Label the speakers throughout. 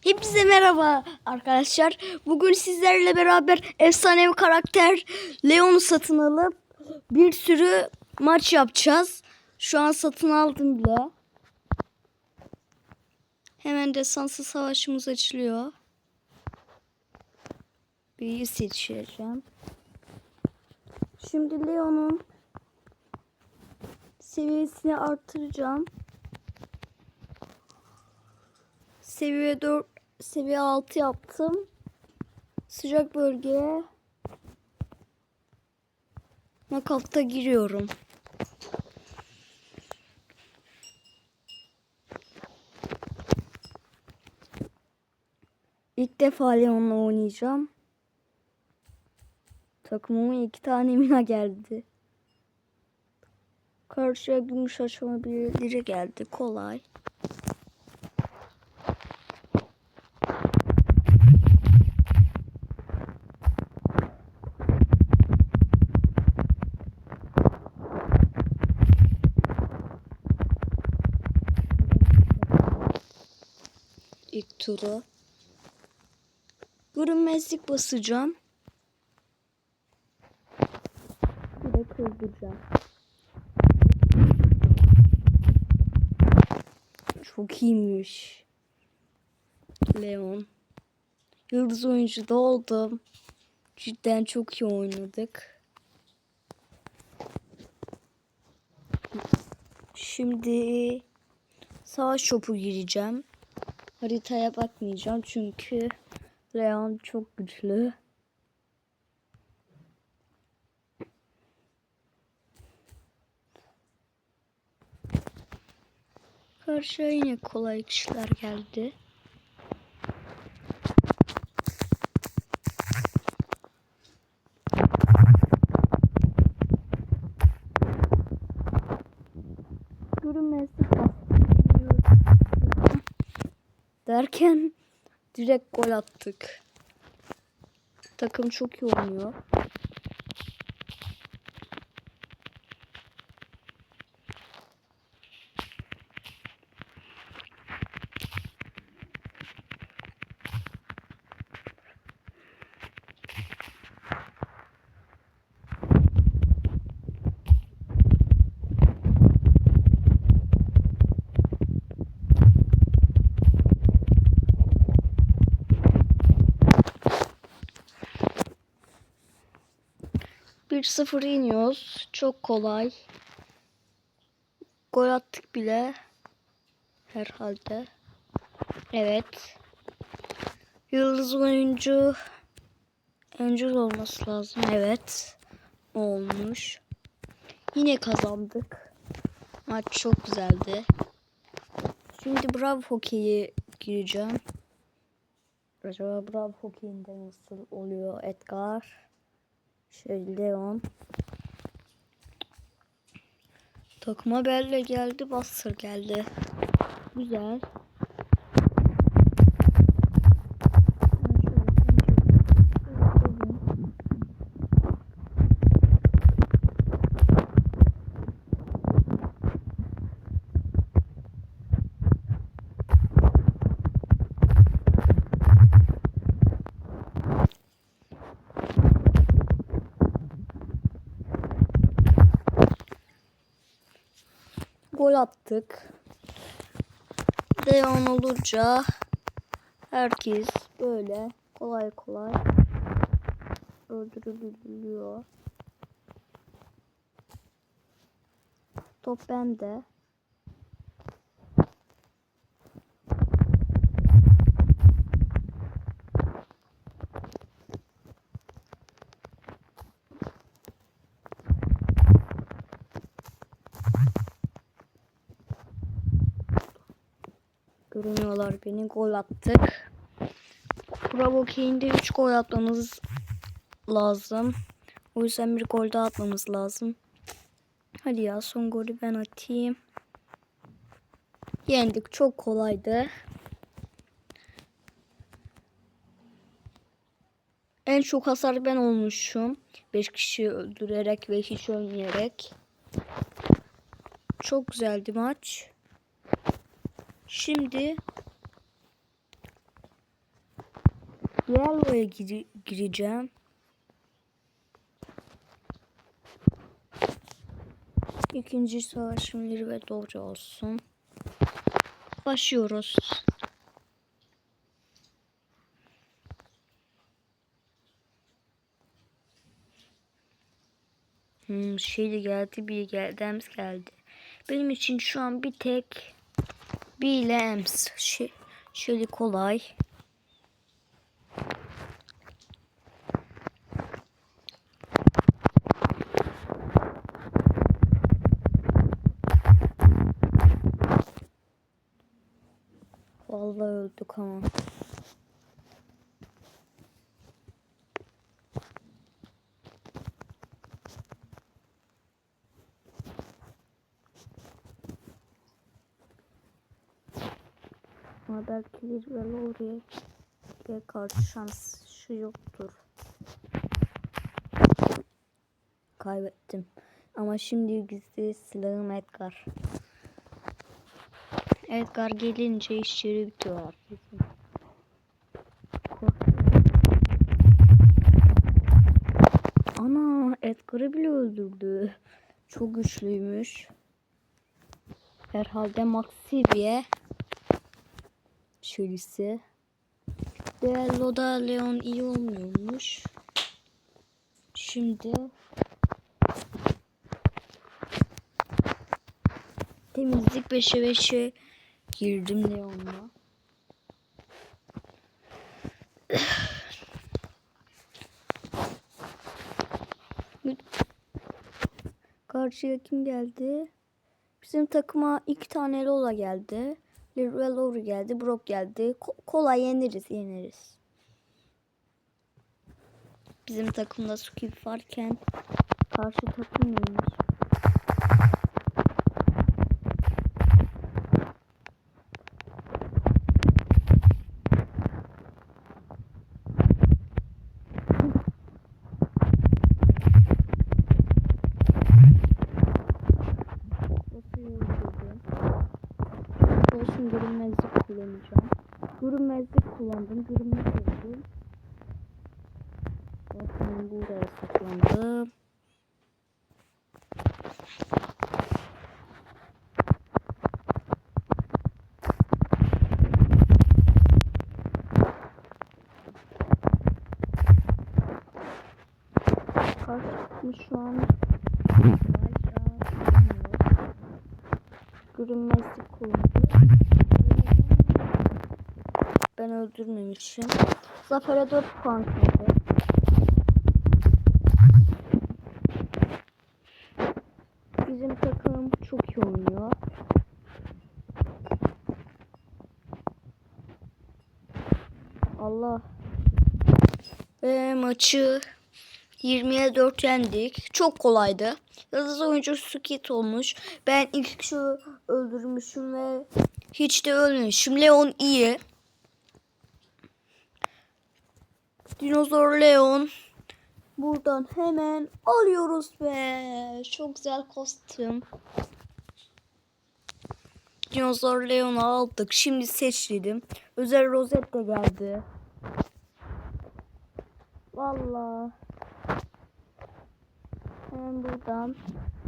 Speaker 1: Hepinize merhaba arkadaşlar. Bugün sizlerle beraber efsanevi karakter Leon'u satın alıp bir sürü maç yapacağız. Şu an satın aldım bile. Hemen desansı savaşımız açılıyor. Büyüyü seçeceğim. Şimdi Leon'un seviyesini artıracağım. Seviye 4, seviye 6 yaptım. Sıcak bölgeye nakavta giriyorum. İlk defa Leon'la oynayacağım. Takımıma iki tane mina geldi. Karşıya gümüş açma birileri geldi. Kolay. Turu. Görünmezlik basacağım. De kırdıracağım. Çok iyiymiş. Leon. Yıldız oyuncu da oldum. Cidden çok iyi oynadık. Şimdi savaş şopu gireceğim. Haritaya bakmayacağım çünkü Leon çok güçlü. Karşıya yine kolay kişiler geldi. Direkt gol attık. Takım çok iyi oynuyor. Bir sıfır iniyoruz. Çok kolay. Gol attık bile. Herhalde. Evet. Yıldız oyuncu Angel olması lazım. Evet. Olmuş. Yine kazandık. Maç çok güzeldi. Şimdi Bravo Hockey'e gireceğim. Acaba Bravo Hockey'inde nasıl oluyor Edgar? Şey Leon. Takıma Belle geldi, Bastır geldi. Güzel. Gol attık. Leon olunca herkes böyle kolay kolay öldürülüyor. Top bende. Görünüyorlar beni. Gol attık. Bravo Kane'de 3 gol atmamız lazım. O yüzden bir gol daha atmamız lazım. Hadi ya son golü ben atayım. Yendik. Çok kolaydı. En çok hasar ben olmuşum. 5 kişiyi öldürerek ve hiç ölmeyerek. Çok güzeldi maç. Şimdi Duello'ya giri- gireceğim. İkinci savaşım Lir ve Doge olsun. Başlıyoruz. Hmm, şeyli geldi, bir geldi, Ems geldi. Benim için şu an bir tek Ems. Şey, şöyle kolay. Vallahi öldük ama. Belki bir böyle oraya karşı şans şu yoktur. Kaybettim. Ama şimdi gizli silahım Edgar. Edgar gelince işleri bitiyor. Kork- Ana Edgar'ı bile öldürdü. Çok güçlüymüş. Herhalde Max seviye. Şöylesi. Duello'da Leon iyi olmuyormuş. Şimdi temizlik 5'e 5'e girdim Leon'la. Karşıya kim geldi? Bizim takıma iki tane Lola geldi. Lori geldi. Brock geldi. Ko- kolay yeniriz yeniriz. Bizim takımda Skip varken karşı takım neymiş? Olsun görünmezlik kullanacağım. Görünmezlik kullandım. Görünmez oldum. Bakın buraya saklandım. Kaç şu an? Bilmiyorum. Görünmezlik kullandım. Öldürmemişim. Zafer'e 4 puan kaldı. Bizim takım çok iyi oynuyor. Allah. Ve maçı 20'ye 4 yendik. Çok kolaydı. Yıldız oyuncu Skit olmuş. Ben ilk şu öldürmüşüm ve hiç de ölmemişim. Leon iyi. Dinozor Leon. Buradan hemen alıyoruz be. Çok güzel kostüm. Dinozor Leon'u aldık. Şimdi seçtim. Özel rozet de geldi. Vallahi. Hemen buradan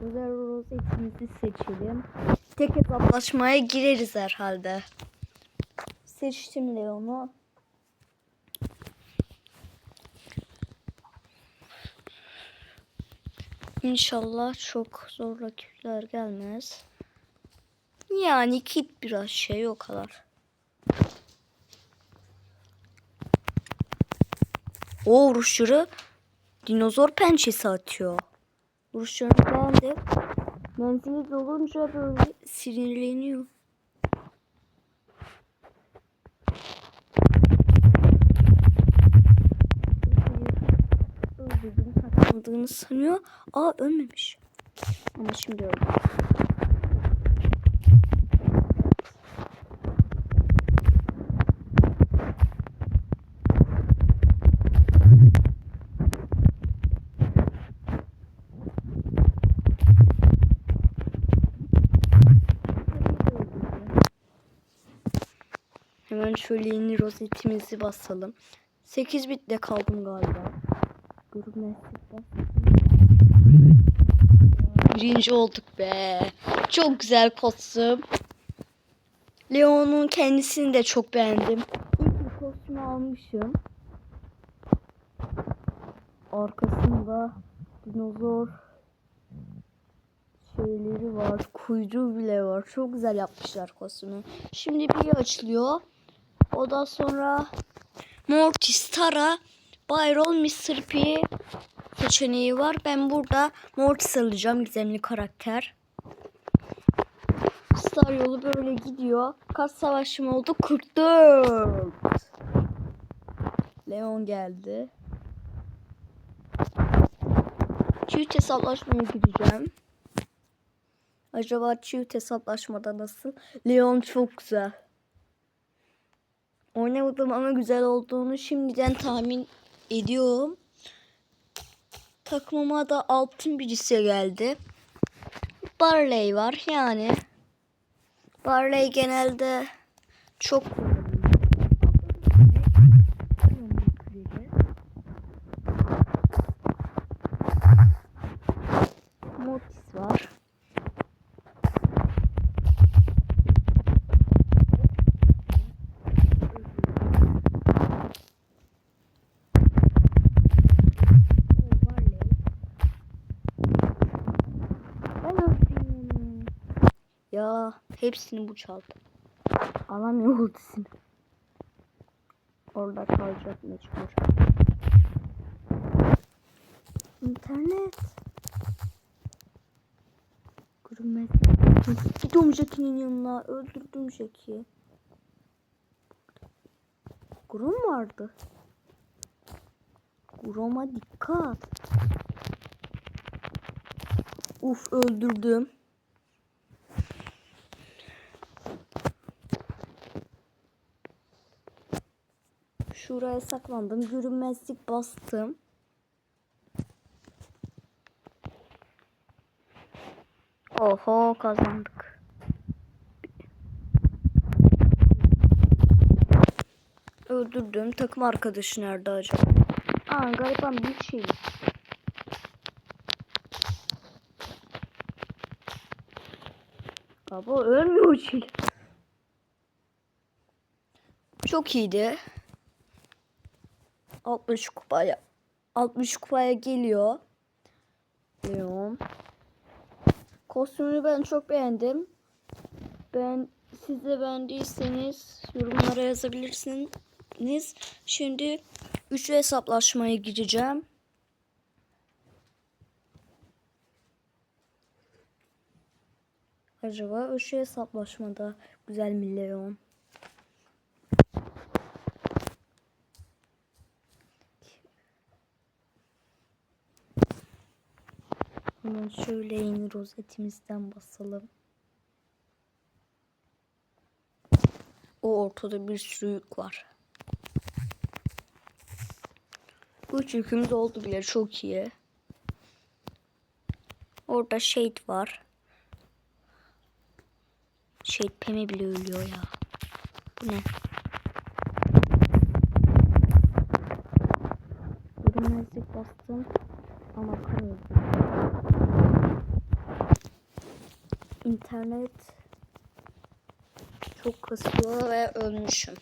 Speaker 1: özel rozetimizi seçelim. Tek hesaplaşmaya gireriz herhalde. Seçtim Leon'u. İnşallah çok zor rakipler gelmez. Yani kit biraz şey o kadar. O vuruşları dinozor pençesi atıyor. Vuruşlarını beğendim. Menzili dolunca böyle sinirleniyor. Saklandığını sanıyor. Aa ölmemiş. Ama şimdi öldü. Hemen şöyle yeni rozetimizi basalım. 8 bitle kaldım galiba. Birinci olduk be. Çok güzel kostüm. Leon'un kendisini de çok beğendim. İlk bir kostüm almışım. Arkasında dinozor şeyleri var. Kuyruğu bile var. Çok güzel yapmışlar kostümü. Şimdi bir açılıyor. Ondan sonra Mortis, Tara, Byron, Mr. P seçeneği var. Ben burada Mortis alacağım. Gizemli karakter. Star yolu böyle gidiyor. Kaç savaşım oldu? 44. Leon geldi. Çift hesaplaşmaya gideceğim. Acaba çift hesaplaşmada nasıl? Leon çok güzel. Oynamadım ama güzel olduğunu şimdiden tahmin ediyorum. Takımıma da altın birisi geldi. Barley var yani. Barley genelde çok Ya hepsini bu çaldı. Alamıyor ultisini. Orada kalacak mecbur. İnternet. Görünmez. Gidiyorum Jackie'nin yanına. Öldürdüm Jackie'yi. Grom vardı. Grom'a dikkat. Uf öldürdüm. Şuraya saklandım. Görünmezlik bastım. Oho kazandık. Öldürdüm. Takım arkadaşı nerede acaba? Aa gariban bir şey. Baba ölmüyor şey. Çok iyiydi. 60 kupaya 60 kupaya geliyor. Leon. Kostümünü ben çok beğendim. Ben siz de beğendiyseniz yorumlara yazabilirsiniz. Şimdi üçlü hesaplaşmaya gireceğim. Acaba üçlü hesaplaşmada güzel mi Leon? Hemen şöyle yeni rozetimizden basalım. O ortada bir sürü yük var. Üç yükümüz oldu bile çok iyi. Orada Shade var. Shade Pem'e bile ölüyor ya. Bu ne? Görünmezlik bastım. Ama İnternet çok kasıyor ve ölmüşüm.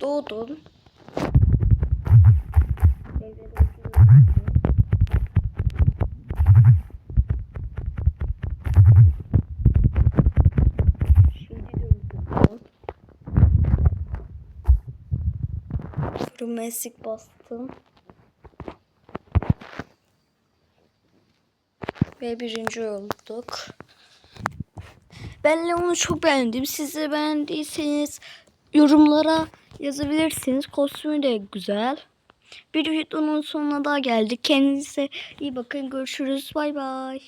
Speaker 1: Doğdum. Rumesik bastım. Ve birinci olduk. Ben Leon'u çok beğendim. Siz de beğendiyseniz yorumlara yazabilirsiniz. Kostümü de güzel. Bir videonun sonuna daha geldik. Kendinize iyi bakın. Görüşürüz. Bay bay.